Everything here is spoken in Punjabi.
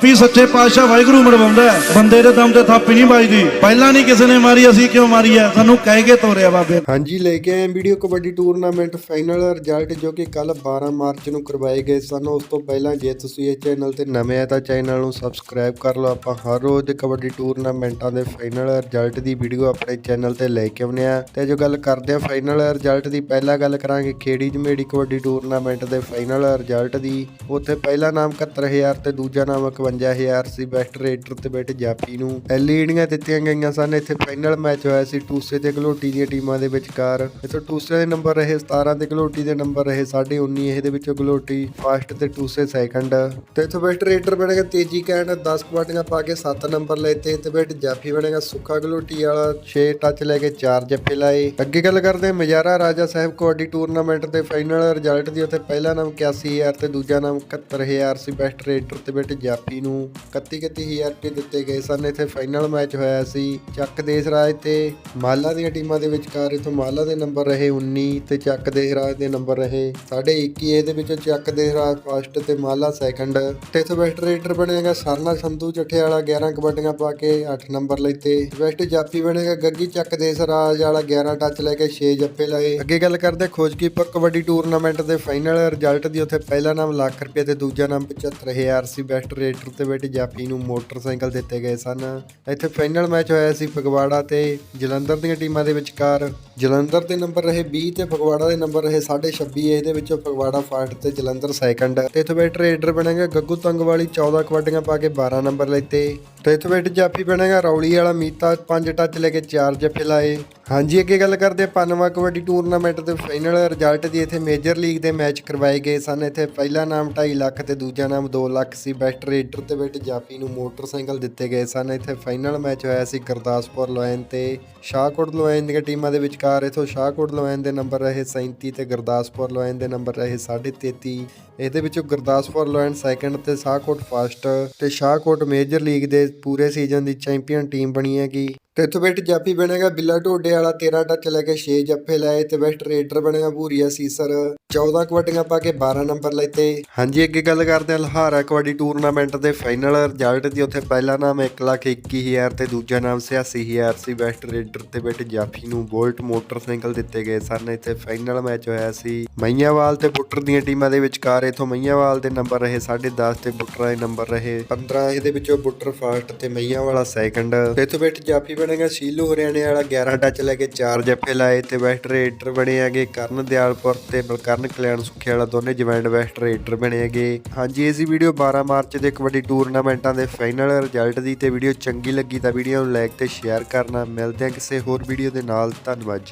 ਥਾਪੀ ਸੱਚੇ ਪਾਤਸ਼ਾਹ ਵਾਹਿਗੁਰੂ ਮਰਵਾਉਂਦਾ ਬੰਦੇ ਦੇ ਦਮ ਤੇ ਥਾਪੀ ਨਹੀਂ ਵੱਜਦੀ। ਪਹਿਲਾਂ ਨਹੀਂ ਕਿਸੇ ਨੇ ਮਾਰੀ, ਅਸੀਂ ਕਿਉਂ ਮਾਰੀ ਹੈ? ਸਾਨੂੰ ਕਹਿ ਕੇ ਤੋਰਿਆ ਬਾਬੇ। ਹਾਂਜੀ, ਲੈ ਕੇ ਆਏ video kabaddi tournament final. Result ਜੋ ਕਿ ਕੱਲ 12 ਮਾਰਚ ਨੂੰ ਕਰਵਾਏ ਗਏ ਸਨ। ਉਸ ਤੋਂ ਪਹਿਲਾਂ ਜੇ ਤੁਸੀਂ ਇਹ ਚੈਨਲ ਤੇ ਨਵੇਂ ਆ ਤਾਂ ਚੈਨਲ ਨੂੰ ਸਬਸਕ੍ਰਾਈਬ ਕਰ ਲਓ। ਆਪਾਂ ਹਰ ਰੋਜ਼ ਦੇ ਕਬੱਡੀ ਟੂਰਨਾਮੈਂਟਾਂ ਦੇ ਫਾਈਨਲ ਰਿਜ਼ਲਟ ਦੀ ਵੀਡੀਓ ਆਪਣੇ ਚੈਨਲ ਤੇ ਲੈ ਕੇ ਆਉਂਦੇ ਆ ਤੇ ਜੋ ਗੱਲ ਕਰਦੇ ਆ ਫਾਈਨਲ ਰਿਜ਼ਲਟ ਦੀ, ਪਹਿਲਾਂ ਗੱਲ ਕਰਾਂਗੇ ਖੇੜੀ ਜਮੇੜੀ ਕਬੱਡੀ ਟੂਰਨਾਮੈਂਟ ਦੇ ਫਾਈਨਲ ਰਿਜ਼ਲਟ ਦੀ। ਉੱਥੇ ਪਹਿਲਾ ਨਾਮ 71000 ਤੇ ਦੂਜਾ ਨਾਮ 51000 ਸੀ ਬੈਸਟ ਰੇਡਰ ਤੇ ਬੈਠ ਜਾਪੀ ਨੂੰ। ਐਲੀਡੀਆਂ ਦਿੱਤੀਆਂ ਗਈਆਂ ਸਨ। ਇੱਥੇ ਫਾਈਨਲ ਮੈਚ ਹੋਇਆ ਸੀ, ਟੂਸੇ ਤੇ ਗਲੋਟੀ ਦੀਆਂ ਟੀਮਾਂ ਦੇ ਵਿਚਕਾਰ। ਇੱਥੇ ਟੂਸੇ ਦੇ ਨੰਬਰ ਰਹੇ 17 ਤੇ ਗਲੋਟੀ ਦੇ ਨੰਬਰ ਰਹੇ 19.5 ਇਹਦੇ ਵਿੱਚੋਂ ਗਲੋਟੀ ਫਸਟ ਤੇ ਟੂਸੇ ਸੈਕੰਡ ਤੇ ਇੱਥੇ ਬੈਸਟ ਰੇਡਰ ਬਣੇਗਾ ਤੇਜੀ ਕਹਿਣ 10 ਕਵਾਟੀਆਂ ਪਾ ਕੇ 7 ਨੰਬਰ ਲਏ ਤੇ ਤੇ ਬੈਠ ਜਾਫੀ ਬਣੇਗਾ ਸੁੱਖਾ ਗਲੋਟੀ ਵਾਲਾ 6 ਟੱਚ ਲੈ ਕੇ 4 ਜੱਫੇ ਲਾਏ। ਅੱਗੇ ਗੱਲ ਕਰਦੇ ਹਾਂ ਮਜਾਰਾ ਰਾਜਾ ਸਾਹਿਬ ਕਬੱਡੀ ਟੂਰਨਾਮੈਂਟ ਦੇ ਫਾਈਨਲ ਰਿਜ਼ਲਟ ਦੀ, ਉੱਥੇ ਪਹਿਲਾ ਨਾਮ 81000 ਤੇ ਦੂਜਾ ਨਾਮ 71000 ਸੀ ਬੈਸਟ ਰੇਡਰ ਤੇ ਬੈਠ ਜਾਫੀ ਨੂੰ 31 31000 ਰੁਪਏ ਦਿੱਤੇ ਗਏ ਸਨ। ਇੱਥੇ ਫਾਈਨਲ ਮੈਚ ਹੋਇਆ ਸੀ। ਚੱਕ ਦੇਸਰਾਜ ਤੇ ਮਾਲਾ ਦੀਆਂ ਟੀਮਾਂ ਦੇ ਵਿਚਕਾਰ ਇਥੋਂ ਮਾਲਾ ਦੇ ਨੰਬਰ ਰਹੇ 19 ਤੇ ਚੱਕ ਦੇਸਰਾਜ ਦੇ ਨੰਬਰ ਰਹੇ 21 ਇਹਦੇ ਵਿੱਚੋਂ ਚੱਕ ਦੇਸਰਾਜ ਫਸਟ ਤੇ ਮਾਲਾ ਸੈਕੰਡ ਤੇ ਇਥੋਂ ਬੈਸਟ ਰੇਡਰ ਬਣੇਗਾ ਸਰਨਾ ਸੰਧੂ ਚੱਠੇ ਵਾਲਾ 11 ਕਬੱਡੀਆਂ ਪਾ ਕੇ 8 ਨੰਬਰ ਲੈਤੇ ਵੈਸਟ ਜਾਫੀ ਬਣੇਗਾ ਗੱਗੀ, ਚੱਕ ਦੇਸਰਾਜ ਵਾਲਾ 11 ਟੱਚ ਲੈ ਕੇ 6 ਜੱਫੇ ਲਾਏ। ਅੱਗੇ ਗੱਲ ਕਰਦੇ ਖੋਜਕੀਪਰ ਕਬੱਡੀ ਟੂਰਨਾਮੈਂਟ ਦੇ ਫਾਈਨਲ ਰਿਜ਼ਲਟ ਦੀ। ਉੱਥੇ ਪਹਿਲਾ ਨਾਮ ਲੱਖ ਰੁਪਏ ਤੇ ਦੂਜਾ ਨਾਮ 75000 ਸੀ ਬੈਸਟ ਰੇਡਰ ਤੇ ਬੈਠ ਜਾਫੀ ਨੂੰ ਮੋਟਰਸਾਈਕਲ ਦਿੱਤੇ ਗਏ ਸਨ। ਇੱਥੇ ਫਾਈਨਲ ਮੈਚ ਹੋਇਆ ਸੀ ਫਗਵਾੜਾ ਤੇ ਜਲੰਧਰ ਦੀਆਂ ਟੀਮਾਂ ਦੇ ਵਿਚਕਾਰ। ਜਲੰਧਰ ਦੇ ਨੰਬਰ ਰਹੇ 20 ਤੇ ਫਗਵਾੜਾ ਦੇ ਨੰਬਰ ਰਹੇ 26 ਇਹਦੇ ਵਿੱਚੋਂ ਫਗਵਾੜਾ ਫਾਸਟ ਤੇ ਜਲੰਧਰ ਸੈਕੰਡ ਤੇ ਇੱਥੇ ਬੈਠ ਰੇਡਰ ਬਣੇਗਾ ਗੱਗੂ ਤੰਗ ਵਾਲੀ 14 ਕਬੱਡੀਆਂ ਪਾ ਕੇ 12 ਨੰਬਰ ਲੈਤੇ ਤੇ ਇੱਥੇ ਬੈਠ ਜਾਫੀ ਬਣੇਗਾ, ਰੌਲੀ ਵਾਲਾ ਮੀਤਾ 5 ਟੱਚ ਲੈ ਕੇ 4 ਜੱਫੇ ਲਾਏ। ਹਾਂਜੀ, ਅੱਗੇ ਗੱਲ ਕਰਦੇ ਪੰਜਵਾਂ ਕਬੱਡੀ ਟੂਰਨਾਮੈਂਟ ਦੇ ਫਾਈਨਲ ਰਿਜ਼ਲਟ ਦੀ। ਇੱਥੇ ਮੇਜਰ ਲੀਗ ਦੇ ਮੈਚ ਕਰਵਾਏ ਗਏ ਸਨ। ਇੱਥੇ ਪਹਿਲਾ ਨਾਮ 2.5 ਲੱਖ ਤੇ ਦੂਜਾ ਨਾਮ 2 ਲੱਖ ਸੀ। ਬੈਸਟ ਰੇਡਰ ਤੇ ਬੈਠ ਜਾਫੀ ਨੂੰ ਮੋਟਰਸਾਈਕਲ ਦਿੱਤੇ ਗਏ ਸਨ। ਇੱਥੇ ਫਾਈਨਲ ਮੈਚ ਹੋਇਆ ਸੀ ਗੁਰਦਾਸਪੁਰ ਲੋਇਨ ਤੇ ਸ਼ਾਹਕੋਟ ਲੋਇਨ ਦੀਆਂ ਟੀਮਾਂ ਦੇ ਵਿਚਕਾਰ। ਇਥੋਂ ਸ਼ਾਹਕੋਟ ਲੋਇਨ ਦੇ ਨੰਬਰ ਰਹੇ 37 ਤੇ ਗੁਰਦਾਸਪੁਰ ਲੋਇਨ ਦੇ ਨੰਬਰ ਰਹੇ 33.5 ਇਹਦੇ ਵਿੱਚੋਂ ਗੁਰਦਾਸਪੁਰ ਲੋਇਨ ਸੈਕੰਡ ਤੇ ਸ਼ਾਹਕੋਟ ਫਸਟ ਤੇ ਸ਼ਾਹਕੋਟ ਮੇਜਰ ਲੀਗ ਦੇ ਪੂਰੇ ਸੀਜ਼ਨ ਦੀ ਚੈਂਪੀਅਨ ਟੀਮ ਬਣੀ ਹੈਗੀ। ਤੇ ਇੱਥੋਂ ਬੈਠ ਜਾਫੀ ਬਣੇਗਾ ਬਿੱਲਾ ਢੋਡੇ ਵਾਲਾ 13 ਟੱਚ ਲੈ ਕੇ 6 ਜੱਫੇ ਲਾਏ ਤੇ ਬੈਸਟ ਰੇਡਰ ਬਣੇਗਾ ਭੂਰੀਆ ਸੀਸਰ। 14 ਕਬੱਡੀਆਂ ਪਾ ਕੇ 12 ਨੰਬਰ ਲੈਤੇ ਹਾਂਜੀ, ਅੱਗੇ ਗੱਲ ਕਰਦੇ ਹਾਂ ਲਹਾਰਾ ਕਬੱਡੀ ਟੂਰਨਾਮੈਂਟ ਦੇ ਫਾਈਨਲ ਰਿਜ਼ਲਟ ਦੀ। ਉੱਥੇ ਪਹਿਲਾ ਨਾਮ 121000 ਤੇ ਦੂਜਾ ਨਾਮ 86000 ਸੀ। ਬੈਸਟ ਰੇਡਰ ਤੇ ਬੈਠ ਜਾਫੀ ਨੂੰ ਬੋਲਟ ਮੋਟਰਸਾਈਕਲ ਦਿੱਤੇ ਗਏ ਸਨ। ਇੱਥੇ ਫਾਈਨਲ ਮੈਚ ਹੋਇਆ ਸੀ। ਮਈਆਵਾਲ ਤੇ ਬੁੱਟਰ ਦੀਆਂ ਟੀਮਾਂ ਦੇ ਵਿਚਕਾਰ ਇਥੋਂ ਮਈਆਵਾਲ ਦੇ ਨੰਬਰ ਰਹੇ 10.5 ਤੇ ਬੁੱਟਰਾਂ ਦੇ ਨੰਬਰ ਰਹੇ 15 ਇਹਦੇ ਵਿੱਚੋਂ ਬੁੱਟਰ ਫਸਟ ਤੇ ਮਈਆਵਾਲਾ ਸੈਕੰਡ ਤੇ ਇੱਥੋਂ ਬੈਠ ਜਾਫੀ ਬਣੇਗਾ ਸੀਲੂ ਹਰਿਆਣੇ ਵਾਲਾ 11 ਟੱਚ ਲੈ ਕੇ 4 ਜੱਫੇ ਲਾਏ ਤੇ ਬੈਸਟ ਰੇਡਰ ਬਣੇ ਹੈਗੇ, ਕਰਨ ਦਿਆਲਪੁਰ ਤੇ ਬਲਕਰਨ ਕਲਿਆਣ ਸੁਖੇ ਵਾਲਾ ਦੋਨੇ ਜੁਆਇੰਟ ਬੈਸਟ ਰੇਡਰ ਬਣੇ ਹੈਗੇ। ਹਾਂਜੀ, ਇਹ ਸੀ ਵੀਡੀਓ 12 ਮਾਰਚ ਦੇ ਕਬੱਡੀ ਟੂਰਨਾਮੈਂਟਾਂ ਦੇ ਫਾਈਨਲ ਰਿਜ਼ਲਟ ਦੀ ਤੇ ਵੀਡੀਓ ਚੰਗੀ ਲੱਗੀ ਤਾਂ ਵੀਡੀਓ ਨੂੰ ਲਾਈਕ ਤੇ ਸ਼ੇਅਰ ਕਰਨਾ। ਮਿਲਦੇ ਹਾਂ ਕਿਸੇ ਹੋਰ ਵੀਡੀਓ ਦੇ ਨਾਲ। ਧੰਨਵਾਦ ਜੀ।